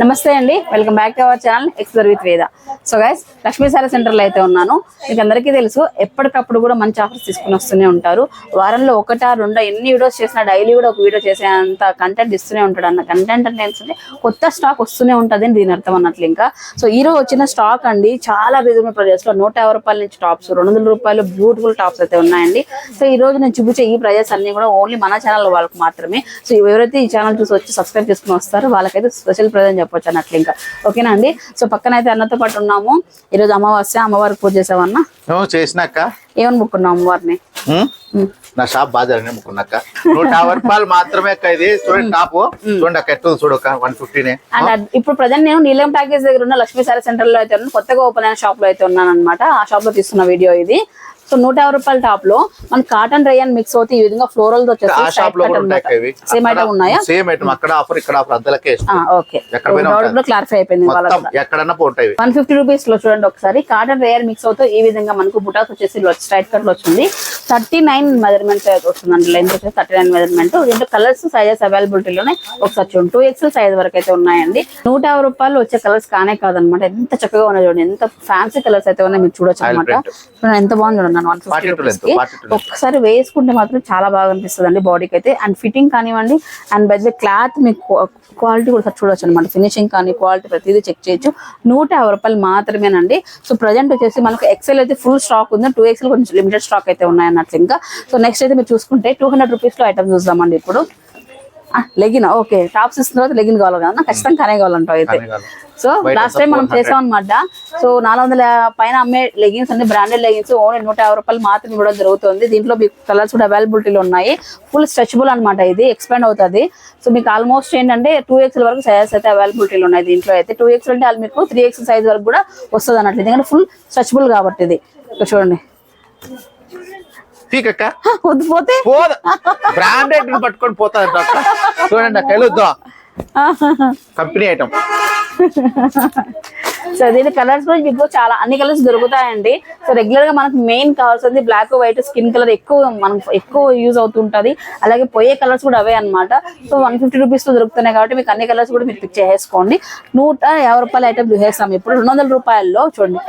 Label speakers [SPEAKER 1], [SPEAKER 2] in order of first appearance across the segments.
[SPEAKER 1] నమస్తే అండి. Welcome back to our channel explore with Veda so guys Lakshmi sari సెంటర్లో అయితే ఉన్నాను. మీకు అందరికీ తెలుసు ఎప్పటికప్పుడు కూడా మంచి ఆఫర్స్ తీసుకుని వస్తూనే ఉంటారు. వారంలో ఒకటా రెండో ఎన్ని వీడియోస్ చేసినా డైలీ కూడా ఒక వీడియో చేసేంత కంటెంట్ ఇస్తూనే ఉంటాడు. అన్న కంటెంట్ అంటే ఏంటంటే కొత్త స్టాక్ వస్తూనే ఉంటుంది అని దీని అర్థం అన్నట్లు ఇంకా. సో ఈ రోజు వచ్చిన స్టాక్ అండి చాలా రీజనబుల్ ప్రైజెస్లో నూట యాభై రూపాయల నుంచి టాప్స్ రెండు వందల రూపాయలు బ్యూటిఫుల్ టాప్స్ అయితే ఉన్నాయండి. సో ఈ రోజు నేను చూపించే ఈ ప్రైజెస్ అన్ని కూడా ఓన్లీ మన ఛానల్ వాళ్ళకి మాత్రమే. సో ఎవరైతే ఈ ఛానల్ చూసి వచ్చి సబ్స్క్రైబ్ చేసుకుని వస్తారో వాళ్ళకైతే స్పెషల్ ప్రైజ్ చెప్పొచ్చు అన్నట్లు ఇంకా. ఓకేనా అండి? సో పక్కన అయితే అన్నతో పాటు ఉన్నాము. ఈరోజు అమావాస్య అమ్మవారికి పూజ చేసామన్నా
[SPEAKER 2] నువ్వు చేసినాక?
[SPEAKER 1] ఏమని ముక్కున్నాం అమ్మవారిని.
[SPEAKER 2] నా షాప్ జరిగిన ముక్కున్నాక. నూట యాభై రూపాయలు మాత్రమే అక్క ఇది. చూడండి టాప్. చూడండి అక్క ఎట్టు చూడక వన్ ఫిఫ్టీనే
[SPEAKER 1] ఇప్పుడు ప్రజెంట్ నేను నీలం ప్యాకేజ్ దగ్గర ఉన్న లక్ష్మీ సారీ సెంటర్లో అయితే కొత్తగా ఓపెన్ అయిన షాప్లో అయితే ఉన్నాను అనమాట ఆ షాప్లో తీస్తున్న వీడియో ఇది. సో నూట యాభై రూపాయల టాప్లో మన కాటన్ రేయన్ మిక్స్ అవుతే ఈ విధంగా
[SPEAKER 2] ఫ్లోరల్తో
[SPEAKER 1] సేమ్ ఐటమ్ ఉన్నాయా?
[SPEAKER 2] సేమ్ ఐటమ్ అక్కడ ఆఫర్ ఇక్కడ ఆఫర్ అంతలకే
[SPEAKER 1] ఓకే. క్లారిఫై అయిపోయింది
[SPEAKER 2] ఎక్కడన్నా పోతాయి.
[SPEAKER 1] వన్ ఫిఫ్టీ రూపీస్లో చూడండి ఒకసారి. కాటన్ రేయర్ మిక్స్ అవుతూ ఈ విధంగా మనకు బుటాస్ వచ్చేసి స్ట్రైట్ కట్లో వచ్చింది. థర్టీ నైన్ మెజర్మెంట్ వస్తుందండి. లెంత్ వచ్చేసి థర్టీ నైన్ మెజర్మెంట్ దీంట్లో కలర్స్ సైజెస్ అవైలబిలిటీలోనే ఒకసారి చూడండి. టూ ఎక్స్ఎల్ సైజ్ వరకు అయితే ఉన్నాయండి. నూట యాభై రూపాయలు వచ్చే కలర్స్ కానే కాదనమాట ఎంత చక్కగా ఉన్నాయి చూడండి. ఎంత ఫ్యాన్సీ కలర్స్ అయితే ఉన్నాయి మీరు చూడొచ్చు అనమాట ఎంత బాగుంది చూడండి. One
[SPEAKER 2] Party
[SPEAKER 1] fifty. ఒక్కసారి వేసుకుంటే మాత్రం చాలా బాగా అనిపిస్తుంది అండి బాడీకి అయితే అండ్ ఫిట్టింగ్ కానివ్వండి అండ్ బై క్లాత్ మీకు క్వాలిటీ కూడా ఒకసారి చూడొచ్చు అనమాట ఫినిషింగ్ కానీ క్వాలిటీ ప్రతిదీ చెక్ చేయొచ్చు. నూట యాభై రూపాయలు మాత్రమేనండి. సో ప్రజెంట్ వచ్చేసి మనకు ఎక్సెల్ అయితే ఫుల్ స్టాక్ ఉంది. టూ ఎక్సెల్ కొంచెం లిమిటెడ్ స్టాక్ అయితే ఉన్నాయన్నట్లు ఇంకా. సో నెక్స్ట్ అయితే మీరు చూసుకుంటే టూ హండ్రెడ్ రూపీస్లో ఐటమ్ చూద్దామండి ఇప్పుడు. లెగిన్ ఓకే టాప్స్ ఇస్తున్న తర్వాత లెగిన్ కావాలి కదా ఖచ్చితంగా కనే కావాలంటావు అయితే. సో లాస్ట్ టైం మనం
[SPEAKER 2] 400.
[SPEAKER 1] చేసాం అనమాట సో నాలుగు వందల పైన అమ్మే లెగిన్స్ అన్ని బ్రాండెడ్ లెగిన్స్ ఓన్లీ నూట యాభై రూపాయలు మాత్రం ఇవ్వడం జరుగుతుంది. దీంట్లో మీకు కలర్స్ కూడా అవైలబిలిటీలో ఉన్నాయి. ఫుల్ స్ట్రెచబుల్ అన్నమాట ఇది ఎక్స్పాండ్ అవుతుంది. సో మీకు ఆల్మోస్ట్ ఏంటంటే టూ ఎక్స్ఎల్ వరకు సైజెస్ అయితే అవైలబిలిటీలో ఉన్నాయి దీంట్లో అయితే. టూ ఎక్స్ఎల్ అంటే మీకు త్రీ ఎక్స్ఎల్ సైజ్ వరకు కూడా వస్తుంది అన్నట్లు. ఎందుకంటే ఫుల్ స్ట్రెచబుల్ కాబట్టి ఇది. చూడండి. పోతే?
[SPEAKER 2] పోదు. బ్రాండెడ్ పట్టుకొని పోతా చూడండి అక్క వెళ్ళొద్దాం కంపెనీ ఐటమ్
[SPEAKER 1] సో దీని కలర్స్ కూడా మీకు చాలా అన్ని కలర్స్ దొరుకుతాయండి. సో రెగ్యులర్గా మనకు మెయిన్ కావాల్సింది బ్లాక్ వైట్ స్కిన్ కలర్ ఎక్కువ మనకు ఎక్కువ యూజ్ అవుతుంటది. అలాగే పోయే కలర్స్ కూడా అవే అన్నమాట. సో వన్ ఫిఫ్టీ రూపీస్తో దొరుకుతున్నాయి కాబట్టి మీకు అన్ని కలర్స్ కూడా మీరు పిక్ చేసుకోండి నూట యాభై రూపాయల ఐటమ్ చూసేస్తాం ఇప్పుడు రెండు వందల రూపాయల్లో చూడండి.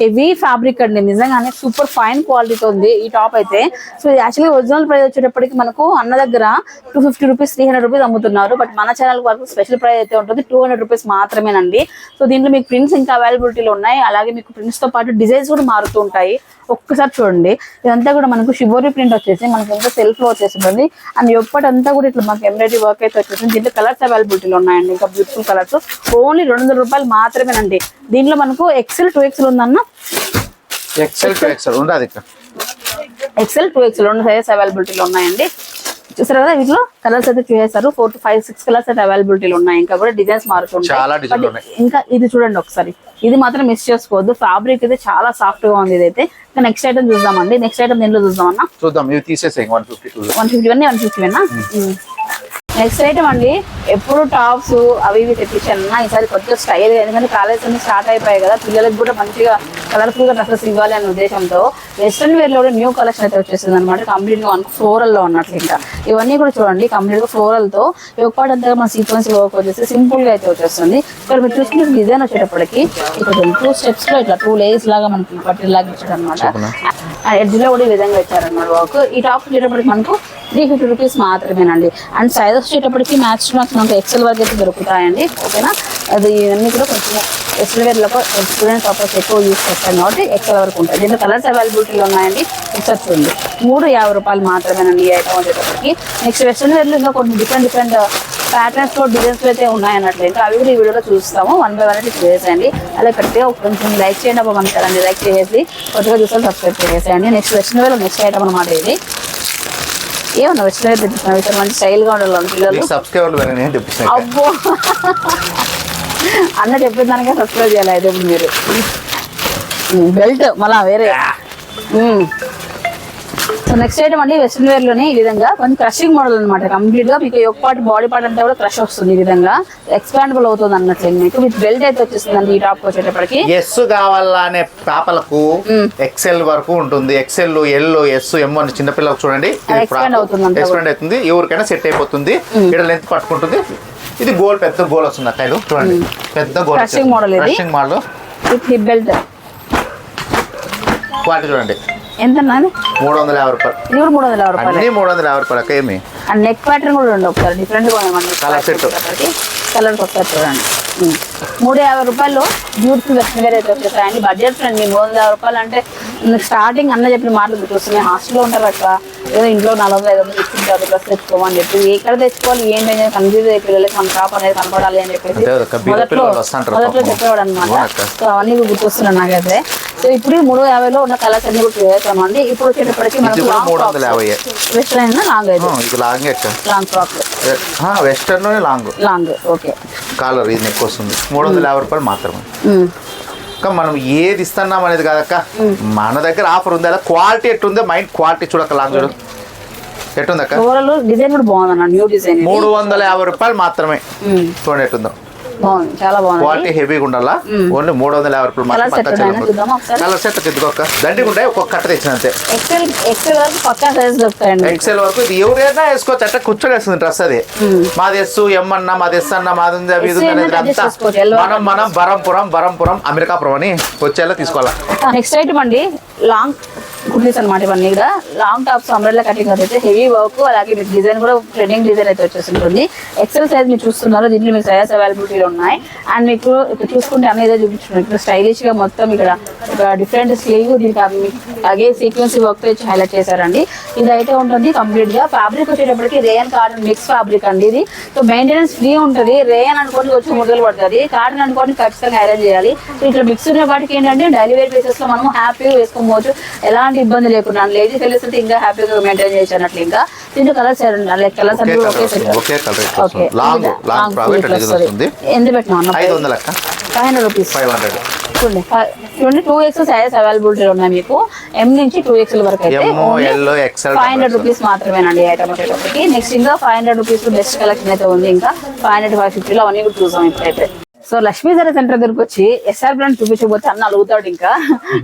[SPEAKER 1] హెవీ ఫ్యాబ్రిక్ అండి. నిజంగానే సూపర్ ఫైన్ క్వాలిటీతో ఉంది ఈ టాప్ అయితే. సో యాక్చువల్లీ ఒరిజినల్ ప్రైస్ వచ్చేటప్పటికి మనకు అన్న దగ్గర two fifty rupees three hundred rupees అమ్ముతున్నారు. బట్ మన ఛానల్ వరకు స్పెషల్ ప్రైస్ అయితే ఉంటుంది. టూ హండ్రెడ్ రూపీస్ మాత్రమేనండి. సో దీంట్లో మీకు ప్రింట్స్ ఇంకా అవైలబిలిటీలో ఉన్నాయి. అలాగే మీకు ప్రింట్స్తో పాటు డిజైన్స్ కూడా మారుతూ ఉంటాయి. ఒక్కసారి చూడండి. ఇదంతా కూడా మనకు షిబోరి ప్రింట్ వచ్చేసి మనకి ఎంత సెల్ఫ్లో వచ్చేసింది అండ్ ఎప్పటింతా కూడా ఇట్లా మనకి ఎంబ్రాయిడరీ వర్క్ అయితే వచ్చేసింది దీంట్లో కలర్స్ అవైలబిలిటీలో ఉన్నాయండి. ఇంకా బ్యూటిఫుల్ కలర్స్ ఓన్లీ రెండు వందల రూపాయలు మాత్రమేనండి. దీంట్లో మనకు ఎక్సెల్ టూ ఎక్సెల్ ఉందన్న?
[SPEAKER 2] ఎక్సెల్ టు ఎక్సెల్ ఉండదు
[SPEAKER 1] ఎక్సెల్ టూ ఎక్సెల్ రెండు సైజెస్ అవైలబిలిటీలో ఉన్నాయండి. చూసారు కదా వీటిలో కలర్స్ అయితే చూసేస్తారు four to five six colours అయితే అవైలబిలిటీలో ఉన్నాయి. ఇంకా కూడా డిజైన్స్ మారుతుంటాయి. ఇంకా ఇది చూడండి ఒకసారి. ఇది మాత్రం మిస్ చేసుకోవద్దు. ఫ్యాబ్రిక్ అయితే చాలా సాఫ్ట్గా ఉంది ఇదైతే. ఇంకా నెక్స్ట్ ఐటమ్ చూద్దామండి. నెక్స్ట్ ఐటమ్ దీంట్లో చూద్దామన్నా?
[SPEAKER 2] చూద్దాం. ఇవి తీసేసాయి one fifty
[SPEAKER 1] one fifty one fifty next item అండి. ఎప్పుడు టాప్స్ అవి ఇవి తెప్పించాను. ఈసారి కొద్దిగా స్టైల్ ఎందుకంటే కాలేజ్ అన్ని స్టార్ట్ అయిపోయాయి కదా. పిల్లలకు కూడా మంచిగా కలర్ఫుల్గా డ్రెస్సెస్ ఇవ్వాలి అనే ఉద్దేశంతో వెస్ట్రన్ వేర్లో కూడా న్యూ కలెక్షన్ అయితే వచ్చేసింది అనమాట కంప్లీట్గా మనకు ఫ్లోరల్లో ఉన్నట్లు ఇంకా. ఇవన్నీ కూడా చూడండి. కంప్లీట్గా ఫ్లోరల్తో ఒక పాటు అంతా మన సీక్వెన్స్ వర్క్ వచ్చేసి సింపుల్గా అయితే వచ్చేస్తుంది. ఇక్కడ మీరు చూసుకుంటే డిజైన్ వచ్చేటప్పటికి ఇక్కడ టూ స్టెప్స్లో ఇట్లా టూ లేయర్స్ లాగా మనకి పట్టి లాగా ఇచ్చారు అనమాట ఎడ్జ్లో కూడా ఈ విధంగా ఇచ్చారన్నమాట వర్క్ ఈ టాప్ వచ్చేటప్పటికి మనకు త్రీ ఫిఫ్టీ రూపీస్ మాత్రమేనండి. అండ్ సైజ్ వచ్చేటప్పటికి మ్యాచ్ మ్యాచ్ మనకు ఎక్సెల్ వరకు అయితే దొరుకుతాయండి. ఓకేనా? అది ఇవన్నీ కూడా కొంచెం ఎక్సెల్ వేర్ స్టూడెంట్ టాపర్స్ ఎక్కువ యూస్ చేస్తాం కాబట్టి ఎక్సెల్ వరకు ఉంటాయి దీంట్లో కలర్స్ అవైలబిలిటీలో ఉన్నాయండి. ఒకసారి ఉంది. మూడు యాభై రూపాయలు మాత్రమేనండి ఈ ఐటమ్ వచ్చేటప్పటికి. నెక్స్ట్ వెస్ట్రన్ వేర్లో ఇంకా కొన్ని డిఫరెంట్ డిఫరెంట్ ప్యాటర్న్స్లో డిజైన్స్ అయితే ఉన్నాయన్నట్లు. ఇంకా అవి కూడా ఈ వీడియోలో చూస్తాము. వన్ బై వన్ అయితే చేసేయండి అలా పెడితే కొంచెం లైక్ చేయండి అబ్బా మనకి లైక్ చేసేసి కొత్తగా చూస్తే సబ్స్క్రైబ్ చేసేయండి. Next western wear next item అనమాట ఇది. ఏమన్నా వెస్ట్రన్ వేర్ తెప్పిస్తున్నాం ఇక్కడ మంచి స్టైల్గా ఉండాలి పిల్లలు.
[SPEAKER 2] సబ్స్క్రైబర్లు
[SPEAKER 1] అబ్బో. అన్న చెప్పిన దానికే సబ్స్క్రైబ్ చేయాలి. అయితే ఇప్పుడు మీరు బెల్ట్ మళ్ళా వేరే. సో నెక్స్ట్ ఐటమ్ అండి వెస్ట్రన్ వేర్లోనే ఈ విధంగా కొంచెం క్రషింగ్ మోడల్ అనమాట కంప్లీట్గా మీకు ఒక పార్ట్ బాడీ పార్ట్ అంతా కూడా క్రష్ వస్తుంది ఈ విధంగా. ఎక్స్పాండబుల్ అవుతుంది అన్నట్లు మీకు. విత్ బెల్ట్ అయితే వచ్చేస్తుందండి ఈ టాప్ వచ్చేటప్పటికి.
[SPEAKER 2] ఎస్ కావాలా అనే పాపలకు ఎక్సెల్ వరకు ఉంటుంది. ఎక్సెల్ ఎల్ ఎస్ ఎం అని చిన్నపిల్లలకు చూడండి.
[SPEAKER 1] expand అవుతుంది
[SPEAKER 2] ఎక్స్పెండ్ అవుతుంది. ఎవరికైనా సెట్ అయిపోతుంది. ఇక్కడ లెంత్ పట్టుకుంటుంది. ఇది గోల్ పెద్ద గోల్ వస్తుంది అక్క ఇది చూడండి పెద్ద గోల్
[SPEAKER 1] model ఇది.
[SPEAKER 2] Crushing model
[SPEAKER 1] with hip belt
[SPEAKER 2] quality చూడండి.
[SPEAKER 1] ఎంత
[SPEAKER 2] మూడు వందల యాభై రూపాయలు.
[SPEAKER 1] ఇది కూడా మూడు వందల యాభై రూపాయలు.
[SPEAKER 2] అన్ని మూడు వందల యాభై రూపాయలు ఏమి?
[SPEAKER 1] అండ్ నెక్ ప్యాటర్న్ కూడా ఉంది ఒకసారి డిఫరెంట్
[SPEAKER 2] Colour set.
[SPEAKER 1] కలర్ ఒకసారి చూడండి. మూడు యాభై రూపాయలు బ్యూటిఫుల్ వెస్ట్రన్ వేర్ అయితే వచ్చేసాయండి బడ్జెట్ ఫ్రెండ్ మీ మూడు వందల యాభై రూపాయలు అంటే స్టార్టింగ్ అన్న చెప్పిన మాటలు గుర్తొస్తున్నాయి. హాస్టల్లో ఉంటారు అక్క. ఏదో ఇంట్లో వందల ఐదు వందలు ఇచ్చింటారు డ్రెస్ తెచ్చుకోమని చెప్పి. ఎక్కడ తెచ్చుకోవాలి ఏంటి అనేది కన్ఫ్యూజ్ అయ్యి పిల్లలకి మన షాప్ అనేది కనపడాలి అని చెప్పేసి మొదట్లో మొదట్లో
[SPEAKER 2] పాపం.
[SPEAKER 1] చెప్పేవాడు అనమాట. సో అవన్నీ కూడా గుర్తొస్తున్నాయి నాకైతే. సో ఇప్పుడు మూడు యాభైలో ఉన్న కలర్స్ అన్ని కూడా చేసామండి ఇప్పుడు వచ్చేటప్పటికి మనకు వెస్ట్రన్ లాంగ్ అయితే.
[SPEAKER 2] Long
[SPEAKER 1] long frock
[SPEAKER 2] western long
[SPEAKER 1] long okay
[SPEAKER 2] collar ఇది నెక్ వస్తుంది. మూడు వందల యాభై రూపాయలు మాత్రమే. ఇంకా మనం ఏది ఇస్తున్నాం అనేది కాదక్క. మన దగ్గర ఆఫర్ ఉంది? అలా క్వాలిటీ ఎట్టుందో? మైండ్ క్వాలిటీ చూడక్క లాంగ్ చూడు. ఎట్టుందక్క?
[SPEAKER 1] డిజైన్ కూడా న్యూ డిజైన్.
[SPEAKER 2] మూడు వందల యాభై రూపాయలు మాత్రమే. చూడండి ఎట్టుందో.
[SPEAKER 1] బాగుంది చాలా బాగుంది.
[SPEAKER 2] క్వాలిటీ హెవీగా ఉండాలా? ఓన్లీ మూడు వందల యాభై రూపాయలు? కలర్ సెట్ తిద్దుకోక దండిగా ఉంటాయి ఒక్కొక్క కట్ట తెచ్చిన అంతే.
[SPEAKER 1] ఎక్సెల్ ఎక్సెల్ వరకు పక్కా సైజ్ దొరుకుతాయండి
[SPEAKER 2] ఎక్సెల్ వరకు ఇది ఎవరైనా వేసుకోవచ్చు. అంటే కూర్చోలేస్తుంది డ్రెస్ అది. మాది ఎస్ ఎం అన్న మాది ఎస్ అన్న మాది ఉంది అది అంతా. మనం మనం బరంపురం బరంపురం అమెరికాపురం అని వచ్చేలా తీసుకోవాలా.
[SPEAKER 1] నెక్స్ట్ ఐటమ్ అండి. లాంగ్ కుర్లీస్ అనమాట ఇవన్నీ కూడా. లాంగ్ టాప్స్ అంబ్రెల్లా కటింగ్ అయితే హెవీ వర్క్ అలాగే మీకు డిజైన్ కూడా ట్రెండింగ్ డిజైన్ అయితే వచ్చేసి ఉంటుంది ఎక్సెల్ సైజ్ మీరు చూస్తున్నారు దీంట్లో మీకు సైజ్ అవైలబిలిటీలో ఉన్నాయి. అండ్ మీకు ఇక్కడ చూసుకుంటే అన్ని చూపించడం చూపించుకున్నాను ఇక్కడ స్టైలిష్గా మొత్తం ఇక్కడ ఒక డిఫరెంట్ స్లీవ్ దీనికి అలాగే సీక్వెన్సీ వర్క్ వచ్చి హైలైట్ చేశారండి. ఇది అయితే ఉంటుంది కంప్లీట్గా. ఫ్యాబ్రిక్ వచ్చేటప్పటికి రేయన్ కాటన్ మిక్స్ ఫ్యాబ్రిక్ అండి ఇది. సో మెయింటెనెన్స్ ఫ్రీ ఉంటుంది. రేయన్ అనుకోండి వచ్చి ముద్దలు పడుతుంది. కాటన్ అనుకోండి ఖచ్చితంగా ఐరన్ చేయాలి. సో ఇట్లా మిక్స్ ఉన్న వాటికి ఏంటంటే డైలీ వేర్ బేసెస్లో మనం హ్యాపీగా వేసుకోవచ్చు. ఎలాంటి ఇబ్బంది లేకుండా లేడీ కలర్స్ అయితే ఇంకా హ్యాపీగా మెయింటైన్ చేయొచ్చు అన్నట్లు ఇంకా. దీంట్లో కలర్స్ లైక్ కలర్స్ అన్ని
[SPEAKER 2] కలర్
[SPEAKER 1] ఒకే ఓకే.
[SPEAKER 2] లాంగ్ లాంగ్ అనేది వస్తుంది?
[SPEAKER 1] ఎంత పెట్టినా
[SPEAKER 2] ఐదు వందలు?
[SPEAKER 1] Five hundred rupees
[SPEAKER 2] five hundred
[SPEAKER 1] చూడండి టూ ఎక్స్ సైజెస్ అవైలబిలిటీ ఉన్నాయి మీకు. ఎం నుంచి టూ ఎక్స్ఎల్ వరకు అయితే ఫైవ్ హండ్రెడ్ రూపీస్ మాత్రమేనండి ఐటమ్ వచ్చేటప్పటికి. నెక్స్ట్ ఇంకా five hundred rupees best collection అయితే ఉంది ఇంకా. ఫైవ్ హండ్రెడ్ ఫైవ్ ఫిఫ్టీలో అవన్నీ కూడా చూసాం ఇప్పుడైతే. సో లక్ష్మీ జర సెంటర్ దగ్గరకు వచ్చి ఎస్ఆర్ బ్రాండ్ చూపించబోతే అన్న అడుగుతాడు ఇంకా.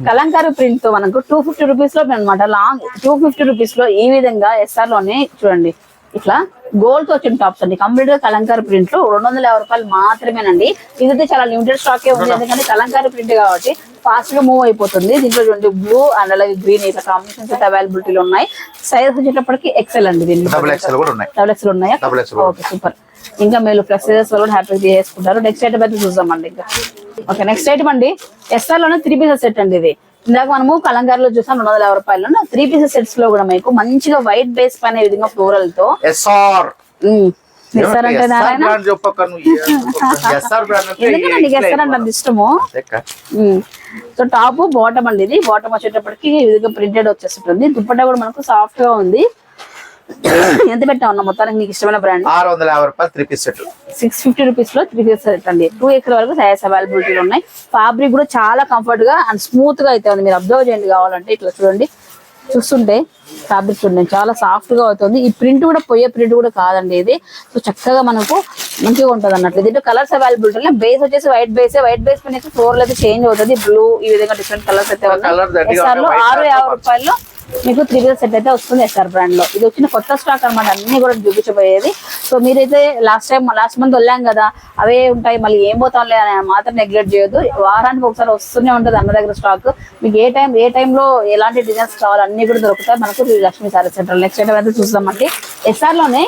[SPEAKER 1] కలంకారీ ప్రింట్తో మనకు టూ ఫిఫ్టీ రూపీస్లో అనమాట లాంగ్ టూ ఫిఫ్టీ రూపీస్లో ఈ విధంగా ఎస్ఆర్లోనే చూడండి. ఇట్లా గోల్డ్ వచ్చిన టాప్స్ అండి. కంప్లీట్గా కలంకారీ ప్రింట్లో రెండు వందల యాభై రూపాయలు మాత్రమేనండి. ఇదైతే చాలా లిమిటెడ్ స్టాక్ ఉంది. ఎందుకంటే కలంకారీ ప్రింట్ కాబట్టి ఫాస్ట్గా మూవ్ అయిపోతుంది. దీంట్లో చూడండి బ్లూ అండ్ అలాగే గ్రీన్ ఇట్లా కాంబినేషన్స్ అయితే అవైలబిలిటీలో ఉన్నాయి. సైజ్ వచ్చేటప్పటికి ఎక్సెల్ అండి
[SPEAKER 2] డబుల్ ఎక్సెల్ ఉన్నాయి.
[SPEAKER 1] ఓకే సూపర్ ఇంకా మీరు ప్లస్ సైజెస్ కూడా హ్యాపీగా చేసుకుంటారు. నెక్స్ట్ ఐటమ్ అయితే చూద్దామండి ఇంకా. ఓకే నెక్స్ట్ ఐటమ్ అండి. ఎస్ఆర్లోనే త్రీ పీసెస్ సెట్ అండి ఇది. ఇందాక మనము కలంకారీలో చూసాం రెండు వందల యాభై రూపాయలు. త్రీ పీసెస్ సెట్స్లో కూడా మీకు మంచిగా వైట్ బేస్ పైన విధంగా ఫ్లోరల్తో
[SPEAKER 2] ఎస్ఆర్
[SPEAKER 1] అంటే నీకు ఇష్టము? సో టాప్ బాటమ్ అండి ఇది. బాటమ్ వచ్చేటప్పటికి ఈ విధంగా ప్రింటెడ్ వచ్చేస్తుంది దుప్పట్టా కూడా మనకు సాఫ్ట్గా ఉంది. ఎంత పెట్టా ఉన్నా మొత్తానికి నీకు ఇష్టమైన బ్రాండ్
[SPEAKER 2] ఆరు వందల యాభై రూపాయలు three piece set
[SPEAKER 1] six fifty రూపీస్లో త్రీ పీస్ సెట్ అండి. టూ ఎక్స్ వరకు సైజ్ అవైలబిలిటీలో ఉన్నాయి. ఫ్యాబ్రిక్ కూడా చాలా కంఫర్ట్గా అండ్ స్మూత్గా అయితే ఉంది. మీరు అబ్జర్వ్ చేయండి కావాలంటే ఇట్లా చూడండి. చూస్తుంటే ఫ్యాబ్రిక్ చూడండి చాలా సాఫ్ట్గా అవుతుంది ఈ ప్రింట్ కూడా పోయే ప్రింట్ కూడా కాదండి ఇది. సో చక్కగా మనకు మంచిగా ఉంటుంది అన్నట్లు. దీంట్లో కలర్స్ అవైలబిలిటీ బేస్ వచ్చేసి వైట్ బేస్ వైట్ బేస్ పైన ఫ్లోర్ అయితే చేంజ్ అవుతుంది. బ్లూ ఈ విధంగా డిఫరెంట్ కలర్స్ అయితే ఉన్నాయి.
[SPEAKER 2] ఉన్నాయి.
[SPEAKER 1] ఆరు యాభై రూపాయల్లో మీకు త్రీ పీస్ సెట్ అయితే వస్తుంది ఎస్ఆర్ బ్రాండ్లో. ఇది వచ్చిన కొత్త స్టాక్ అన్నమాట. అన్ని కూడా చూపించబోయేది. సో మీరైతే లాస్ట్ టైం లాస్ట్ మంత్ వెళ్ళాం కదా అవే ఉంటాయి. మళ్ళీ ఏం పోతాంలే అని మాత్రం నెగ్లెక్ట్ చేయొద్దు. వారానికి ఒకసారి వస్తూనే ఉంటుంది అన్న దగ్గర స్టాక్ మీకు ఏ టైం ఏ టైంలో ఎలాంటి డిజైన్స్ కావాలి అన్ని కూడా దొరుకుతాయి. మనకు Lakshmi sari centre. Next item అయితే చూస్తామండి ఎస్ఆర్లోనే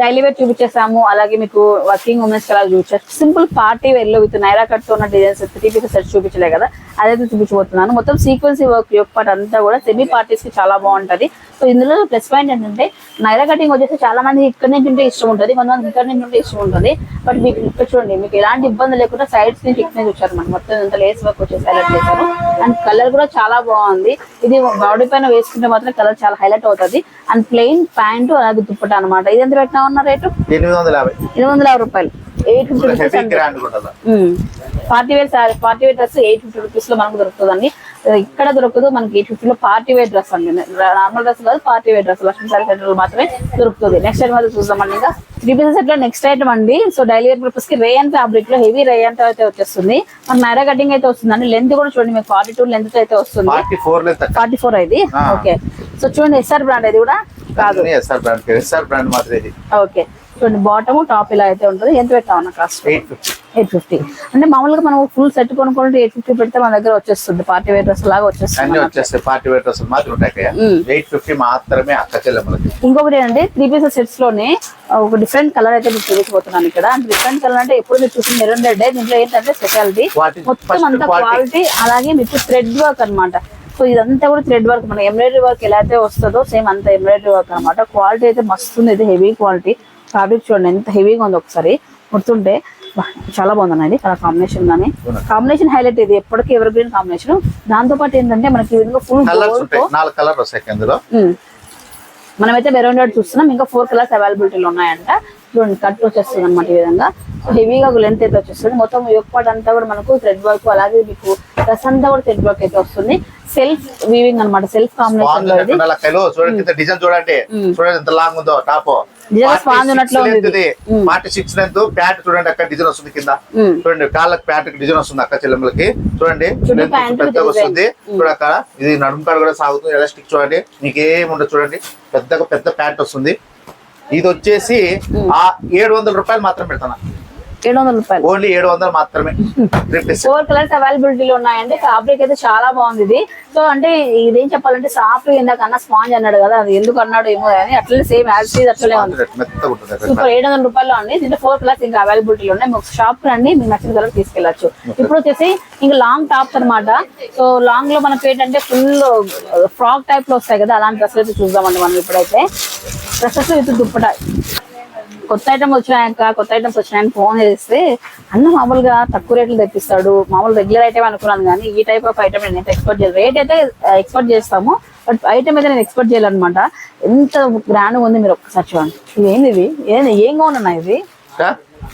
[SPEAKER 1] డైలీ వేర్ చూపించేసాము అలాగే మీకు వర్కింగ్ ఉమెన్స్ అలా చూపించారు సింపుల్ పార్టీ వేర్లో విత్ నైరా కట్తో ఉన్న డిజైన్స్ త్రీ పీసెస్ సెట్ చూపించలే కదా. అదైతే చూపించబోతున్నాను. మొత్తం సీక్వెన్సీ వర్క్ యొక్క పార్ట్ అంతా కూడా సెమీ పార్టీస్కి చాలా బాగుంటది. సో ఇందులో ప్లస్ పాయింట్ ఏంటంటే నైరా కటింగ్ వచ్చేసి చాలా మంది ఇక్కడ నుంచి ఉంటే ఇష్టం ఉంటుంది కొంతమంది ఇక్కడ నుంచి ఉంటే ఇష్టం ఉంటుంది. బట్ మీకు ఇక్కడ చూడండి మీకు ఎలాంటి ఇబ్బంది లేకుండా సైడ్స్ నుంచి ఇక్కడ నుంచి వచ్చారు మనం మొత్తం ఇంత లేస్ వర్క్ వచ్చేసి హైలైట్ చేశారు. అండ్ కలర్ కూడా చాలా బాగుంది. ఇది బాడీ పైన వేసుకుంటే మాత్రం కలర్ చాలా హైలైట్ అవుతుంది. అండ్ ప్లెయిన్ ప్యాంటు అలాగే దుప్పట అనమాట ఇది ఎంత పెట్టినా ఉన్న రేటు?
[SPEAKER 2] ఎనిమిది వందల యాభై.
[SPEAKER 1] ఎనిమిది వందల యాభై రూపాయలు. Eight fifty rupees party wear sorry party wear dress eight fifty రూపీస్లో మనకు దొరుకుతుందండి. ఇక్కడ దొరకదు మనకి ఎయిట్ ఫిఫ్టీ లో పార్టీ వేర్ డ్రెస్ అండి. నార్మల్ డ్రెస్ కాదు party wear dress Lakshmi sari సెంటర్లో మాత్రమే దొరుకుతుంది. నెక్స్ట్ ఐటమ్ అయితే చూద్దామండి ఇంకా. త్రీ పీసెస్ సెట్లో నెక్స్ట్ ఐటమ్ అండి. సో డైలీ వేర్ పర్పస్కి రేయన్ ఫ్యాబ్రిక్లో హెవీ రేయన్తో అయితే వచ్చేస్తుంది. మన నైరా కటింగ్ అయితే వస్తుందండి. లెంత్ కూడా చూడండి మీకు ఫార్టీ టూ లెంత్ అయితే వస్తుంది.
[SPEAKER 2] ఫార్టీ ఫోర్
[SPEAKER 1] ఇది?
[SPEAKER 2] ఆ.
[SPEAKER 1] ఓకే సో చూడండి ఎస్ఆర్ బ్రాండ్ ఇది కూడా కాదు.
[SPEAKER 2] ఎస్ఆర్ బ్రాండ్ ఎస్ఆర్ బ్రాండ్ మాత్రం ఇది.
[SPEAKER 1] ఓకే చూడండి బాటమ్ టాప్ ఇలా అయితే ఉంటుంది. ఎంత పెట్టామన్న కాస్ట్
[SPEAKER 2] ఎయిట్ ఫిఫ్టీ
[SPEAKER 1] అంటే మామూలుగా మనం ఫుల్ సెట్ కొనుక్కుంటే ఎయిట్ ఫిఫ్టీ పెడితే మన దగ్గర వచ్చేస్తుంది. పార్టీ వేర్ డ్రెస్ లాగా వచ్చేస్తుంది
[SPEAKER 2] వచ్చేస్తాయి. పార్టీ వేర్ డ్రెస్సులు మాత్రం. ఎయిట్ ఫిఫ్టీ మాత్రమే అక్క చెల్లెమ్మలకి.
[SPEAKER 1] ఇంకొకటి ఏంటంటే త్రీ పీసెస్ సెట్స్లోనే ఒక డిఫరెంట్ కలర్ అయితే మీకు చూపించబోతున్నాను ఇక్కడ. అంటే డిఫరెంట్ కలర్ అంటే ఎప్పుడు మీరు చూసిన మెరూన్ రెడ్ దీంట్లో ఏంటంటే స్పెషాలిటీ మొత్తం అంతా. క్వాలిటీ అలాగే మీకు థ్రెడ్ వర్క్ అన్నమాట. సో ఇదంతా కూడా థ్రెడ్ వర్క్ మన ఎంబ్రాయిడరీ వర్క్ ఎలా అయితే వస్తుందో సేమ్ అంత ఎంబ్రాయిడరీ వర్క్ అన్నమాట. క్వాలిటీ అయితే మస్తు ఉంది. హెవీ క్వాలిటీ ఫ్యాబ్రిక్ చూడండి ఎంత హెవీగా ఉంది ఒకసారి. గుర్తుంటే బా, చాలా బాగుంది ఇది కలర్ కాంబినేషన్ కానీ కాంబినేషన్ హైలైట్ ఇది ఎప్పటికీ ఎవర్ గ్రీన్ కాంబినేషన్ దాంతో పాటు ఏంటంటే మనకి ఫుల్
[SPEAKER 2] కలర్.
[SPEAKER 1] మనమైతే మెరూన్ రెడ్ చూస్తున్నాం. ఇంకా ఫోర్ కలర్స్ అవైలబిలిటీలో ఉన్నాయంట. చూడండి కట్ వచ్చేస్తుంది అనమాట ఈ విధంగా. హెవీగా లెంత్ అయితే వచ్చేస్తుంది. మొత్తం యొక్క అంతా కూడా మనకు థ్రెడ్ వర్క్ అలాగే మీకు డ్రెస్ అంతా కూడా థ్రెడ్ వర్క్ అయితే వస్తుంది. సెల్ఫ్ వీవింగ్ అన్నమాట. సెల్ఫ్ కాంబినేషన్
[SPEAKER 2] డిజైన్ చూడండి చూడండి. ఎంత లాంగ్ ఉందో top forty six length pant చూడండి అక్కడ డిజైన్ వస్తుంది కింద. చూడండి కాళ్ళకి ప్యాంట్ డిజైన్ వస్తుంది అక్క చెల్లెమ్మలకి. చూడండి పెద్దగా. వస్తుంది. చూడండి అక్కడ ఇది నడుము కాడ కూడా సాగుతుంది. ఎలాస్టిక్ చూడండి. మీకు ఏముండదు చూడండి. పెద్దగా పెద్ద ప్యాంట్ వస్తుంది. ఇది వచ్చేసి ఆ ఏడు వందల రూపాయలు మాత్రం పెడతాను.
[SPEAKER 1] ఏడు వందల రూపాయలు.
[SPEAKER 2] ఓన్లీ ఏడు వందలు మాత్రమే రిప్లేస్
[SPEAKER 1] ఫోర్ కలర్స్ అవైలబిలిటీలో ఉన్నాయండి ఫ్యాబ్రిక్ అయితే చాలా బాగుంది ఇది. సో అంటే ఇదేం చెప్పాలంటే సాఫ్ట్ ఇందాక అన్న స్పాంజ్ అన్నాడు కదా అది ఎందుకు అన్నాడు ఏమో కానీ అట్లనే సేమ్ యాజ్ అట్లనే ఉంది. సూపర్ ఏడు వందల రూపాయలు అండి దీంట్లో ఫోర్ కలర్స్ ఇంకా అవైలబిలిటీలో ఉన్నాయి. మీకు షాప్ రండి మీకు నచ్చిన కలర్ తీసుకెళ్ళచ్చు. ఇప్పుడు వచ్చేసి ఇంకా లాంగ్ టాప్స్ అన్నమాట. సో లాంగ్లో మనకి ఏంటంటే ఫుల్ ఫ్రాక్ టైప్లో వస్తాయి కదా అలాంటి డ్రెస్సులు అయితే చూద్దామండి మనం ఇప్పుడైతే. Dresses with dupatta. కొత్త ఐటమ్ వచ్చినాయక కొత్త ఐటమ్స్ వచ్చినాయని ఫోన్ చేస్తే అన్న మామూలుగా తక్కువ రేట్లు తెప్పిస్తాడు. మామూలు రెగ్యులర్ ఐటమ్ అనుకున్నాను కానీ ఈ టైప్ ఆఫ్ ఐటమ్ నేను ఎక్స్పెక్ట్ చేయలేదు. రేట్ అయితే ఎక్స్పెక్ట్ చేస్తాము బట్ ఐటమ్ అయితే నేను ఎక్స్పెక్ట్ చేయాలన్నమాట ఎంత గ్రాండ్ ఉంది మీరు ఒక్కసారి చూడండి. ఇది ఏంది ఇది? ఏం ఇది?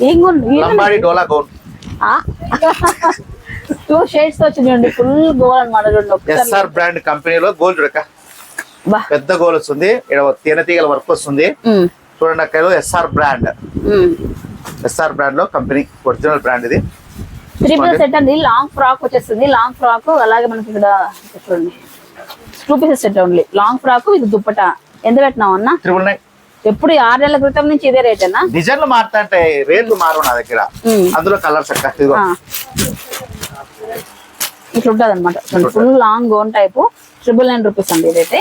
[SPEAKER 1] ఏం కొను
[SPEAKER 2] లంబాడి డోలా గౌన్
[SPEAKER 1] టూ షేడ్స్ వచ్చింది చూడండి. ఫుల్ గోల్ చూడండి
[SPEAKER 2] ఎస్ఆర్ బ్రాండ్ కంపెనీలో గోల్డ్ చూడక పెద్ద గోల్ వస్తుంది. ఇక్కడ తేనె తీగల వర్క్ వస్తుంది. చూడండి అక్కడ ఎస్ఆర్ బ్రాండ్. ఎస్ఆర్ బ్రాండ్లో కంపెనీ ఒరిజినల్ బ్రాండ్ ఇది.
[SPEAKER 1] త్రిపుల్ సెట్ అండి. లాంగ్ ఫ్రాక్ వచ్చేస్తుంది. లాంగ్ ఫ్రాక్ అలాగే మనకి ఇక్కడ చూడండి. Two pieces set only long frock ఇది దుప్పట. ఎంత పెట్టినావు అన్న?
[SPEAKER 2] త్రిబుల్ నైన్
[SPEAKER 1] ఎప్పుడు ఆరు నెలల క్రితం నుంచి ఇదే రేట్ అన్నా
[SPEAKER 2] డిజైన్లు మారుతా రేట్లు మారు నా దగ్గర. అందులో కలర్స్ అక్క.
[SPEAKER 1] ఇట్లా ఉంటుంది. అనమాట full long gown type triple nine rupees అండి ఇదైతే.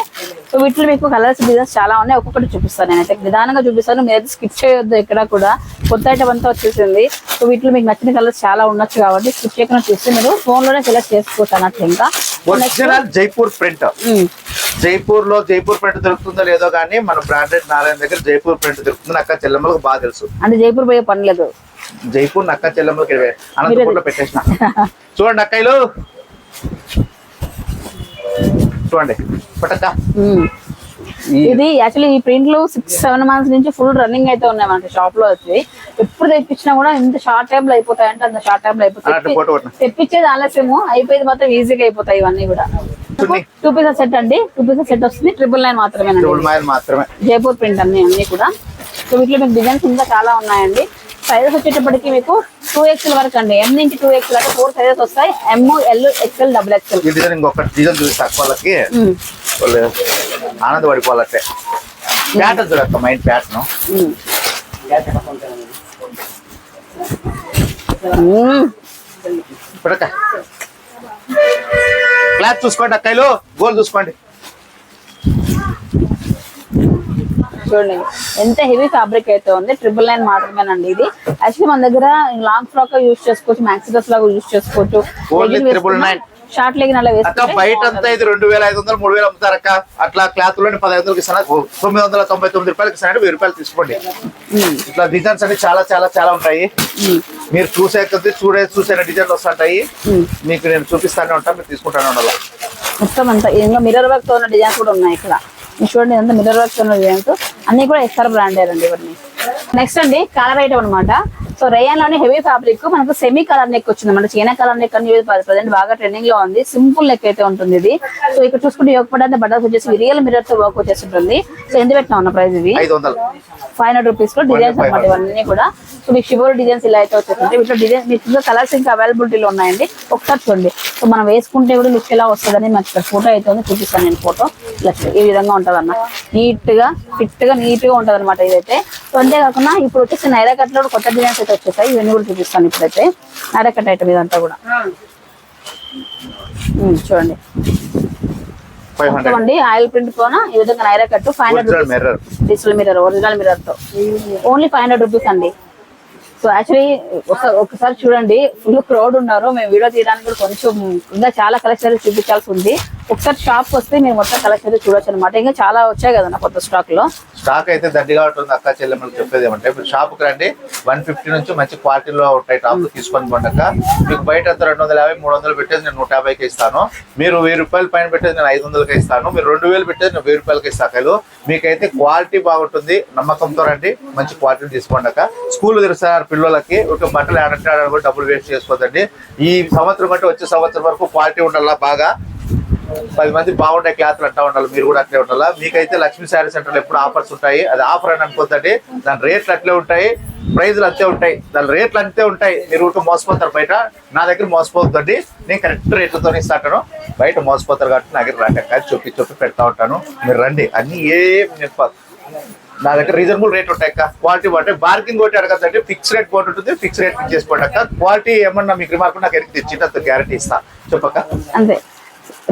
[SPEAKER 1] సో వీటిలో మీకు కలర్స్ డిజైన్స్ చాలా ఉన్నాయి. ఒక్కొక్కటి చూపిస్తాను నేనైతే. నిదానంగా చూపిస్తాను. మీరైతే స్కిప్ చేయొద్దు ఎక్కడ కూడా. కొత్త ఐటమ్ అంతా వచ్చేసింది. సో వీటిలో మీకు నచ్చిన కలర్స్ చాలా ఉండొచ్చు కాబట్టి స్కిప్ చేయకుండా చూస్తే మీరు ఫోన్లోనే సెలెక్ట్ చేసుకోవచ్చు అన్నట్లు ఇంకా.
[SPEAKER 2] ఒరిజినల్ జైపూర్ ప్రింట్
[SPEAKER 1] జైపూర్లో
[SPEAKER 2] జైపూర్ ప్రింట్ దొరుకుతుందో లేదో కానీ మన బ్రాండెడ్ నారాయణ దగ్గర జైపూర్ ప్రింట్ దొరుకుతుంది. అక్క చెల్లెమ్మలకు బాగా తెలుసు.
[SPEAKER 1] అంటే జైపూర్ పోయే పని లేదు.
[SPEAKER 2] జైపూర్ నక్క చెల్లెమ్మలకి ఇవే. అనంతపూర్లో పెట్టేసిన. చూడండి అక్కయ్యలు చూడండి.
[SPEAKER 1] ఉమ్. ఇది యాక్చువల్లీ ఈ ప్రింట్లు సిక్స్ సెవెన్ మంత్స్ నుంచి ఫుల్ రన్నింగ్ అయితే ఉన్నాయి మనకి షాప్లో వచ్చి ఎప్పుడు తెప్పించినా కూడా ఇంత షార్ట్ టైం లో అయిపోతాయి అంటే అంత షార్ట్ టైం లో అయిపోతాయి తెప్పించేది ఆలస్యము అయిపోయేది మాత్రం ఈజీగా అయిపోతాయి ఇవన్నీ కూడా. టూ పీసెస్ సెట్ అండి. టూ పీసెస్ సెట్ వస్తుంది. ట్రిపుల్ నైన్ మాత్రమే
[SPEAKER 2] మాత్రమే.
[SPEAKER 1] జైపూర్ ప్రింట్ అన్ని అన్ని కూడా. సో వీటిలో మీకు డిజైన్స్ ఇంకా చాలా ఉన్నాయండి. సైజెస్ వచ్చేటప్పటికి మీకు టూ ఎక్స్ఎల్ వరకు అండి. ఎం నుంచి టూ ఎక్స్ఎల్ అంటే ఫోర్ సైజెస్ వస్తాయి. M L XL double XL
[SPEAKER 2] ఈ డిజైన్ ఇంకొక డిజైన్ చూసి వాళ్ళకి వాళ్ళు ఆనందపడిపోవాలంటే ప్యాటర్న్ చూడక్క మైండ్ ప్యాటర్న్ పడక. క్లాత్ చూసుకోండి అక్కయ్యలు గోల్ చూసుకోండి.
[SPEAKER 1] చూడండి. ఎంత హెవీ ఫ్యాబ్రిక్ అయితే ఉంది. ట్రిపుల్ నైన్ మాత్రమేనండి ఇది. యాక్చువల్లీ మన దగ్గర లాంగ్ ఫ్రాక్ యూస్ చేసుకోవచ్చు మ్యాక్సీ డ్రెస్ లాగా యూస్ చేసుకోవచ్చు.
[SPEAKER 2] Only 999.
[SPEAKER 1] షార్ట్ లెగిన్ అలా వేసుకుంటే
[SPEAKER 2] బయట అంతా ఇది రెండు వేల ఐదు వందలు మూడు వేలు అమ్ముతారు అక్క. అట్లా క్లాత్లోని పదహైదు వందలకి ఇస్తాను తొమ్మిది వందల తొంభై తొమ్మిది రూపాయలకి ఇస్తానంటే వెయ్యి రూపాయలు తీసుకోండి. ఇట్లా డిజైన్స్ అన్ని చాలా చాలా చాలా ఉంటాయి. మీరు చూసే కొద్దీ చూడే చూసే డిజైన్లు వస్తుంటాయి. మీకు నేను చూపిస్తానే ఉంటాను మీరు తీసుకుంటానే ఉండాలి?
[SPEAKER 1] మొత్తం అంతా ఇంకా మిర్రర్ వర్క్తో ఉన్న డిజైన్స్ కూడా ఉన్నాయి ఇక్కడ. చూడండి ఎంత మిర్రర్ వర్క్తో ఉన్న డిజైన్స్ అన్ని కూడా ఎస్ఆర్ బ్రాండ్ అండి ఇవన్నీ. నెక్స్ట్ అండి కలర్ ఐటమ్ అనమాట సో రేయన్లోనే హెవీ ఫ్యాబ్రిక్ మనకు సెమీ కలర్ నెక్ వచ్చింది. మన చైనా కలర్ నెక్ అని ప్రజెంట్ బాగా ట్రెండింగ్లో ఉంది. సింపుల్ నెక్ అయితే ఉంటుంది ఇది. సో ఇక్కడ చూసుకుంటే యోగపడే బటన్స్ వచ్చేసి రియల్ మిరర్తో వర్క్ వచ్చేసి ఉంటుంది సో ఎంత పెట్టినా ఉన్న ప్రైస్ ఇది? ఫైవ్ హండ్రెడ్ రూపీస్లో డిజైన్స్ అనమాట ఇవన్నీ కూడా. సో మీకు షివర్ డిజైన్స్ ఇలా అయితే వచ్చేస్తుంది వీటిలో డిజైన్ మీకు కలర్స్ ఇంకా అవైలబిలిటీలో ఉన్నాయండి. ఒకసారి చూడండి. సో మనం వేసుకుంటే కూడా లుక్ ఎలా వస్తుందని మాకు ఇక్కడ ఫోటో అయితే ఉంది. చూపిస్తాను నేను ఫోటో ఇలా ఈ విధంగా ఉంటుంది అన్న నీట్గా ఫిట్గా నీట్గా ఉంటుంది అనమాట ఇదైతే. సో అంతేకాకుండా ఇప్పుడు వచ్చేసి నైరా కట్లో కొత్త డిజైన్స్ అయితే వచ్చేసాయి. ఇవన్నీ కూడా చూపిస్తాను ఇప్పుడైతే. నైరా కట్ ఐటమ్ ఇదంతా కూడా. చూడండి. చూడండి ఆయిల్ ప్రింట్ పోన ఈ విధంగా Naira cut five hundred
[SPEAKER 2] original mirror
[SPEAKER 1] digital mirror original మిర్రర్తో. Only five hundred rupees అండి. సో యాక్చువల్లీ ఒక ఒకసారి చూడండి ఫుల్ క్రౌడ్ ఉన్నారు. మేము వీడియో తీయడానికి కూడా కొంచెం ఇంకా చాలా కలెక్షన్ చూపించాల్సి ఉంది. ఒకసారి షాప్ వస్తే మీరు మొత్తం కలెక్షన్ చూడొచ్చు అనమాట ఇంకా చాలా వచ్చాయి కదన్న కొత్త స్టాక్లో.
[SPEAKER 2] స్టాక్ అయితే దండిగా ఉంటుంది అక్క చెల్లెమ్మలు చెప్పేది ఏమంటే మీరు షాప్కి రండి వన్ ఫిఫ్టీ నుంచి మంచి క్వాలిటీలో ఉంటాయి టాప్లు తీసుకొని పండక మీకు బయట రెండు వందల యాభై మూడు వందలు పెట్టేది నేను నూట యాభైకి ఇస్తాను. మీరు వెయ్యి రూపాయలు పైన పెట్టేది నేను ఐదు వందలకి ఇస్తాను. మీరు రెండు వేలు పెట్టేది నేను వెయ్యి రూపాయలకి ఇస్తాను మీకైతే క్వాలిటీ బాగుంటుంది నమ్మకంతో రండి మంచి క్వాలిటీ తీసుకోండి స్కూల్ తెరుస్తున్నారు పిల్లలకి ఒక బట్టలు ఆడంటే డబ్బులు వేస్ట్ చేసుకోవద్దండి. ఈ సంవత్సరం అంటే వచ్చే సంవత్సరం వరకు క్వాలిటీ ఉండాలా బాగా? పది మంది బాగుండే క్లాత్లు అట్టా ఉండాలి మీరు కూడా అట్లే ఉండాలా? మీకైతే లక్ష్మీ శారీ సెంటర్లో ఎప్పుడు ఆఫర్స్ ఉంటాయి అది ఆఫర్ అని అనుకోద్దండి. దాని రేట్లు అట్లే ఉంటాయి ప్రైజ్లు అంతే ఉంటాయి. దాని రేట్లు అంతే ఉంటాయి. మీరు ఊరికే మోసపోతారు బయట నా దగ్గర మోసపోతుందండి నేను కరెక్ట్ రేట్లతో ఇస్తాను బయట మోసపోతారు కాబట్టి నా దగ్గర రండి అక్క చూపి చూపి పెడతా ఉంటాను. మీరు రండి. అన్నీ ఏం చెప్పాలి నా దగ్గర రీజనబుల్ రేట్ ఉంటాయి అక్క. క్వాలిటీ బాగుంటాయి బార్కింగ్ ఒకటి అడగద్దంటే ఫిక్స్ రేట్ బోర్డు ఉంటుంది ఫిక్స్ రేట్ చేసుకోండి అక్క. క్వాలిటీ ఏమన్నా మీకు రిమార్క్ నాకు ఎరికి అంత గ్యారంటీ ఇస్తా. చెప్పక్క.
[SPEAKER 1] అంతే.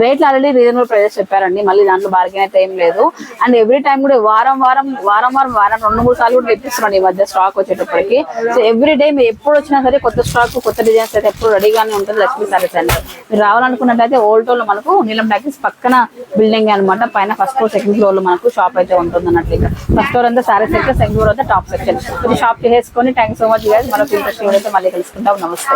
[SPEAKER 1] రేట్లు ఆల్రెడీ రీజనబుల్ ప్రైజెస్ చెప్పారండి. మళ్ళీ దాంట్లో బార్గెన్ అయితే ఏం లేదు. అండ్ ఎవ్రీ టైం కూడా వారం వారం వారం వారం వారం రెండు మూడు సార్లు కూడా తెప్పిస్తున్నాను ఈ మధ్య స్టాక్ వచ్చేటప్పటికి. సో ఎవ్రీ డే మీరు ఎప్పుడు వచ్చినా సరే కొత్త స్టాక్ కొత్త డిజైన్స్ అయితే ఎప్పుడు రెడీగానే ఉంటుంది లక్ష్మీ సారీస్ అండి. మీరు రావాలనుకున్నట్టయితే ఓల్డ్ టోల్లో మనకు నీలం టాకీస్ పక్కన బిల్డింగ్ అనమాట పైన ఫస్ట్ ఫ్లోర్ సెకండ్ ఫ్లోర్లో మనకు షాప్ అయితే ఉంటుంది అన్నట్లు ఫస్ట్ ఫ్లోర్ అంతా సారీ సెక్షన్ సెకండ్ ఫ్లోర్ అంతా టాప్ సెక్షన్ ఇది షాప్ చేసేసుకొని థ్యాంక్ సో మచ్ గైస్ మనకు ఇంట్రెస్ట్ అయితే మళ్ళీ కలుసుకుంటాం. నమస్తే.